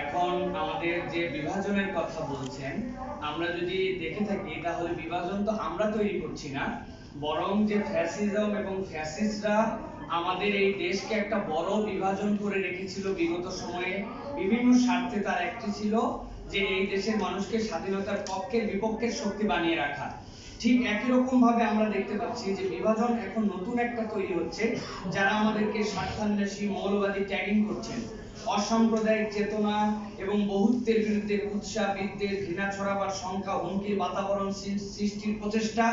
এখন আমাদের যে বিভাজনের কথা বলছেন, আমরা যদি দেখে থাকি, তাহলে বিভাজন তো আমরা তৈরি করছি না, বরং যে ফ্যাসিজম এবং ফ্যাসিস্টরা আমাদের এই দেশকে একটা বড় বিভাজন করে রেখেছিল বিগত সময়ে। বিভিন্ন স্বার্থে তার একটি ছিল যে এই দেশের মানুষকে স্বাধীনতার পক্ষের বিপক্ষের শক্তি বানিয়ে রাখা। ঠিক একই রকম ভাবে আমরা দেখতে পাচ্ছি যে বিভাজন এখন নতুন একটা তৈরি হচ্ছে, যারা আমাদেরকে স্বার্থান্বেষী, মৌলবাদী ট্যাগিং করছেন। অসাম্প্রদায়িক চেতনা এবং বহুত্বের বিরুদ্ধে উৎসাহ বিদ্বেষ, ঘৃণা ছড়াবার সংখ্যা হুমকির বাতাবরণ সৃষ্টির প্রচেষ্টা,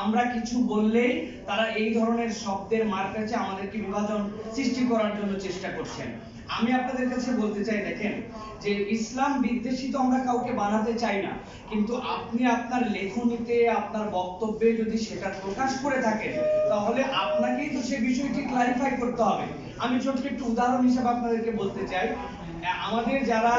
আমরা কিছু বললেই তারা এই ধরনের শব্দের মার কাছে আমাদেরকে বিভাজন সৃষ্টি করার জন্য চেষ্টা করছেন। আমি আপনাদের কাছে বলতে চাই, দেখেন, যে ইসলাম বিদ্বেষী তো আমরা কাউকে বানাতে চাই না, কিন্তু আপনি আপনার লেখনীতে, আপনার বক্তব্যে যদি সেটা প্রকাশ করে থাকেন, তাহলে আপনাকেই তো সে বিষয়টি ক্লারিফাই করতে হবে। আমি ছোট্ট একটু উদাহরণ হিসেবে আপনাদেরকে বলতে চাই আমাদের যারা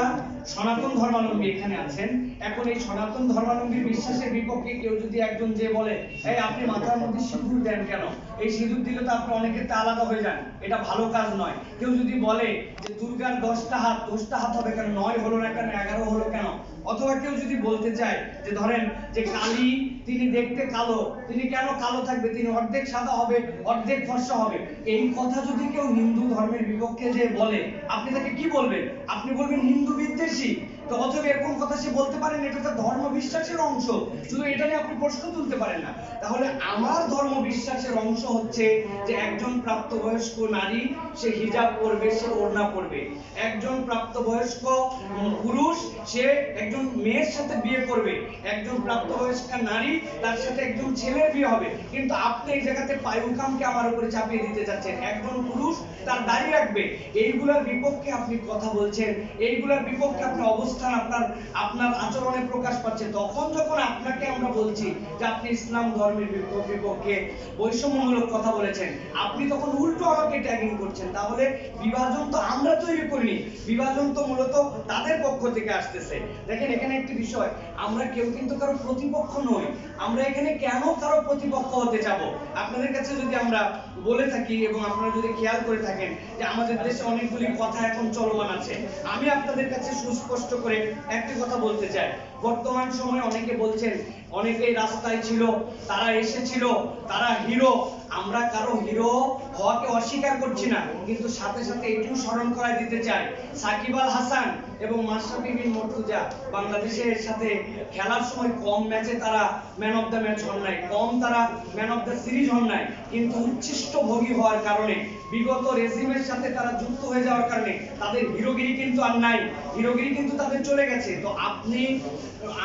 সনাতন ধর্মাবলম্বী এখানে আছেন। এখন এই সনাতন ধর্মাবলম্বী বিশ্বাসের বিপক্ষে কেউ যদি একজন যে বলে, এই আপনি মাথার মধ্যে সিঁদুর দেন কেন? এই সিঁদুর দিলে তো আপনি অনেকের তা আলাদা হয়ে যান। এটা ভালো কাজ নয়। কেউ যদি বলে যে, দুর্গার দশটা হাত দশটা হাত হবে কেন? নয় হলো না কেন? এগারো হলো কেন? অথবা কেউ যদি বলতে চায় যে, ধরেন যে কালী, তিনি দেখতে কালো, তিনি কেন কালো থাকবে? তিনি অর্ধেক সাদা হবে, অর্ধেক ফর্সা হবে। এই কথা যদি কেউ হিন্দু ধর্মের বিপক্ষে যে বলে, আপনি তাকে কি বলবেন? আপনি বলবেন হিন্দু বিদ্বেষী 13 তো অথবা এরকম কথা সে বলতে পারেন এটা তো ধর্ম বিশ্বাসের অংশ। শুধু এটা নিয়ে আপনি প্রশ্ন তুলতে পারেন না। তাহলে আমার ধর্ম বিশ্বাসের অংশ হচ্ছে যে একজন প্রাপ্তবয়স্ক নারী, সে হিজাব পরবে, সে ওড়না পরবে। একজন প্রাপ্তবয়স্ক পুরুষ, সে একজন মেয়ের সাথে বিয়ে করবে। একজন প্রাপ্তবয়স্কা নারী, তার সাথে একজন ছেলের বিয়ে হবে। কিন্তু আপনি এই জায়গাতে পায়ুকামকে আমার উপরে চাপিয়ে দিতে চাচ্ছেন একজন পুরুষ তার দাড়ি রাখবে। এইগুলোর বিপক্ষে আপনি কথা বলছেন। এইগুলোর বিপক্ষে আপনি অবস্থান আপনার আপনার আচরণে প্রকাশ পাচ্ছে। তখন যখন আপনাকে আমরা বলছি যে আপনি ইসলাম ধর্মের বিপক্ষে বৈষম্যমূলক কথা বলেছেন, আপনি তখন উল্টো আমাকে ট্যাগিং করছেন। তাহলে বিভাজন তো আমরা তৈরি করিনি, বিভাজন তো মূলত তাদের পক্ষ থেকে আসতেছে। দেখেন, এখানে একটি বিষয়, আমরা কেউ কিন্তু কারও প্রতিপক্ষ নই। আমরা এখানে কেন কারও প্রতিপক্ষ হতে যাব? আপনাদের কাছে যদি আমরা বলে থাকি এবং আপনারা যদি খেয়াল করে থাকেন যে আমাদের দেশে অনেকগুলি কথা এখন চলমান আছে, আমি আপনাদের কাছে সুস্পষ্ট করে একটি কথা বলতে চাই। বর্তমান সময়ে অনেকে বলছেন অনেকেই রাস্তায় ছিল, তারা এসেছিল, তারা হিরো। আমরা কারও হিরো হওয়াকে অস্বীকার করছি না, কিন্তু সাথে সাথে এটিও স্মরণ করায় দিতে চাই। সাকিব আল হাসান এবং মাশরাফি বিন মর্তুজা বাংলাদেশের সাথে খেলার সময় কম ম্যাচে তারা ম্যান অফ দ্য ম্যাচ হন নাই, কম তারা ম্যান অফ দ্য সিরিজ হন নাই, কিন্তু উচ্ছিষ্ট ভোগী হওয়ার কারণে বিগত রেজিমের সাথে তারা যুক্ত হয়ে যাওয়ার কারণে তাদের হিরোগিরি কিন্তু আর নাই। হিরোগিরি কিন্তু তাদের চলে গেছে। তো আপনি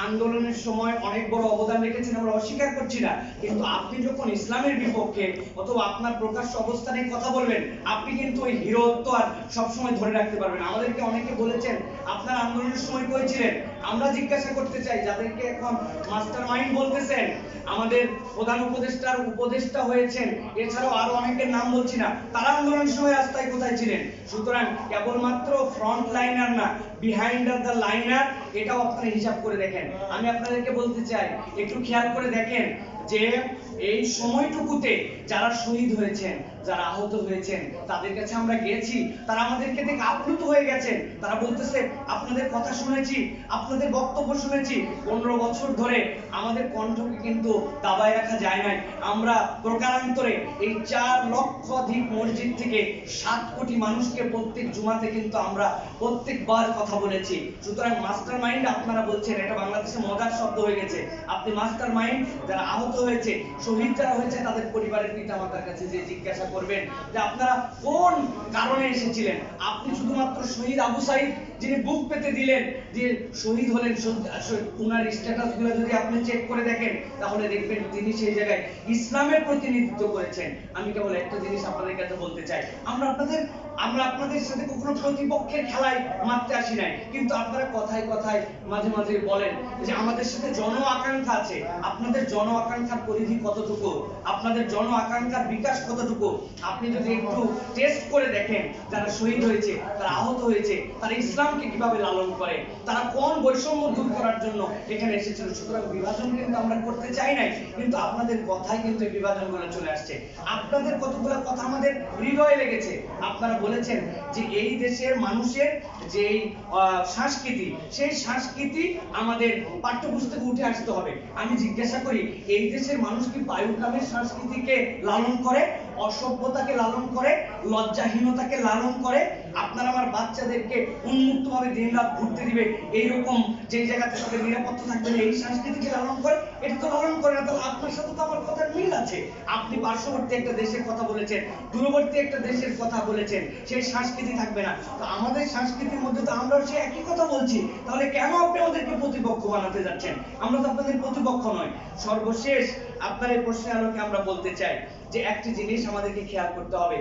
আন্দোলনের সময় অনেক বড় অবদান রেখেছেন, আমরা অস্বীকার করছি না। কিন্তু আপনি যখন ইসলামের বিপক্ষে অথবা আপনার প্রকাশ্য অবস্থানে কথা বলবেন, আপনি কিন্তু ওই হিরোত্ব আর সবসময় ধরে রাখতে পারবেন আমাদেরকে অনেকে বলেছেন আপনার আন্দোলনের সময় কই আমরা জিজ্ঞাসা করতে চাই, যাদেরকে এখন মাস্টার মাইন্ড বলতেছেন, আমাদের প্রধান উপদেষ্টার উপদেষ্টা হয়েছেন, এছাড়াও আরও অনেকের নাম বলছি না, তারা আন্দোলনের সময় রাস্তায় কোথায় ছিলেন? সুতরাং কেবলমাত্র ফ্রন্ট লাইনার না বিহাইন্ড দ্য লাইনার এটাও আপনারা হিসাব করে দেখেন। আমি আপনাদেরকে বলতে চাই, একটু খেয়াল করে দেখেন যে এই সময়টুকুতে যারা শহীদ হয়েছেন, যারা আহত হয়েছেন, তাদের কাছে আমরা গেছি, তারা আমাদেরকে দেখে আপ্লুত হয়ে গেছেন। তারা বলতেছে, আপনাদের কথা শুনেছি, আপনাদের বক্তব্য শুনেছি। পনেরো বছর ধরে আমাদের কণ্ঠকে কিন্তু দাবায় রাখা যায় নাই। আমরা প্রকারান্তরে এই চার লক্ষ অধিক মসজিদ থেকে সাত কোটি মানুষকে প্রত্যেক জুমাতে কিন্তু আমরা প্রত্যেকবার কথা বলেছি। সুতরাং মাস্টার মাইন্ড আপনারা বলছেন, এটা বাংলাদেশে মজার শব্দ হয়ে গেছে। আপনি মাস্টার মাইন্ড, যারা আহত হয়েছে, শহীদ যারা হয়েছে, তাদের পরিবারের পিতা মাতার কাছে যে জিজ্ঞাসা করবেন যে আপনারা কোন কারণে এসেছিলেন। আপনি শুধুমাত্র শহীদ আবু সাইদ যিনি বুক পেতে দিলেন, যে শহীদ হলেন শহীদ- শহীদ- উনার স্ট্যাটাসগুলো যদি আপনি চেক করে দেখেন, তাহলে দেখবেন তিনি সেই জায়গায় ইসলামের প্রতিনিধিত্ব করেছেন। আমি কেবল একটা জিনিস আপনাদের কাছে বলতে চাই। আমরা আপনাদের আমরা আপনাদের সাথে কখনো প্রতিপক্ষের খেলায় মারতে আসি নাই। কিন্তু আপনারা কথায় কথায় মাঝে মাঝে বলেন যে আমাদের সাথে জন আকাঙ্ক্ষা আছে। আপনাদের জন আকাঙ্ক্ষার পরিধি কতটুকু? আপনাদের জন আকাঙ্ক্ষার বিকাশ কতটুকু? আপনি যদি একটু টেস্ট করে দেখেন যারা শহীদ হয়েছে, তারা আহত হয়েছে, তারা ইসলামকে কীভাবে লালন করে, তারা কোন বৈষম্য দূর করার জন্য এখানে এসেছিল? সুতরাং বিভাজন কিন্তু আমরা করতে চাই নাই, কিন্তু আপনাদের কথাই কিন্তু এই বিভাজনগুলো চলে আসছে। আপনাদের কতগুলো কথা আমাদের হৃদয়ে লেগেছে? আপনারা বলেছেন যে এই দেশের মানুষের যে সংস্কৃতি, সেই সংস্কৃতি আমাদের পাঠ্যপুস্তকে উঠে আসতে হবে। আমি জিজ্ঞাসা করি, এই দেশের মানুষ কি বায়ুকামের সংস্কৃতিকে লালন করে? অসভ্যতাকে লালন করে লজ্জাহীনতাকে লালন করে আপনার আমার বাচ্চাদেরকে উন্মুক্তভাবে দিনরাত ঘুরতে দিবে। এইরকম যে জায়গাতে তাদের নিরাপত্তা থাকবে না, এই সংস্কৃতিকে লালন করে এটা তো লালন করে না তাহলে আপনার সাথে তো আমার কথার মিল আছে। আপনি পার্শ্ববর্তী একটা দেশের কথা বলেছেন দূরবর্তী একটা দেশের কথা বলেছেন সেই সংস্কৃতি থাকবে না। তো আমাদের সংস্কৃতির মধ্যে তো আমরাও সেই একই কথা বলছি। তাহলে কেন আপনি আমাদেরকে প্রতিপক্ষ বানাতে যাচ্ছেন? আমরা তো আপনাদের প্রতিপক্ষ নয়। সর্বশেষ আপনার এই প্রশ্নের আলোকে আমরা বলতে চাই যে একটি জিনিস আমাদেরকে খেয়াল করতে হবে।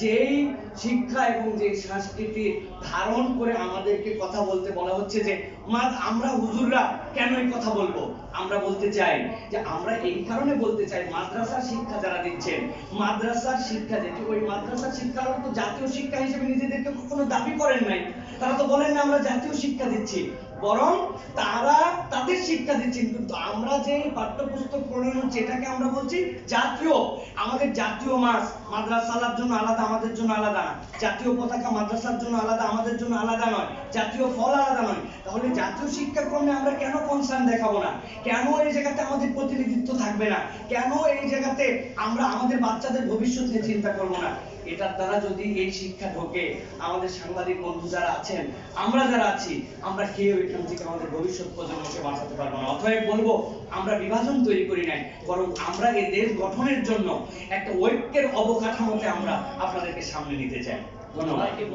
যেই শিক্ষা এবং যে সংস্কৃতি ধারণ করে আমাদেরকে কথা বলতে বলা হচ্ছে যে, মা, আমরা হুজুররা কেন এই কথা বলব? আমরা বলতে চাই যে, আমরা এই কারণে বলতে চাই, মাদ্রাসার শিক্ষা যারা দিচ্ছেন, মাদ্রাসার শিক্ষা যেটি, ওই মাদ্রাসার শিক্ষা তো জাতীয় শিক্ষা হিসেবে নিজেদেরকে কখনো দাবি করেন নাই। তারা তো বলেন না, আমরা জাতীয় শিক্ষা দিচ্ছি। বরং তারা তাদের শিক্ষা দিচ্ছেন। কিন্তু আমরা যে পাঠ্যপুস্তক প্রণয়ন যেটাকে আমরা বলছি জাতীয়। আমাদের জাতীয় মাস মাদ্রাসালার জন্য আলাদা, আমাদের জন্য আলাদা না। জাতীয় পতাকা মাদ্রাসার জন্য আলাদা, আমাদের জন্য আলাদা নয়। জাতীয় ফল আলাদা নয়। তাহলে জাতীয় শিক্ষাক্রমে আমরা কেন কনসার্ন দেখাবো না? কেন এই জায়গাতে আমাদের প্রতিনিধিত্ব থাকবে না? কেন এই জায়গাতে আমরা আমাদের বাচ্চাদের ভবিষ্যৎ নিয়ে চিন্তা করব না? এটার দ্বারা যদি এই শিক্ষা ঢোকে, আমাদের সাংবাদিক বন্ধু যারা আছেন, আমরা যারা আছি, আমরা কেউ এখান থেকে আমাদের ভবিষ্যৎ প্রজন্মকে বাঁচাতে পারব না। অথবা বলব, আমরা বিভাজন তৈরি করি নাই, বরং আমরা এই দেশ গঠনের জন্য একটা ঐক্যের অবকাঠামোতে আমরা আপনাদেরকে সামনে নিতে চাই। ধন্যবাদ।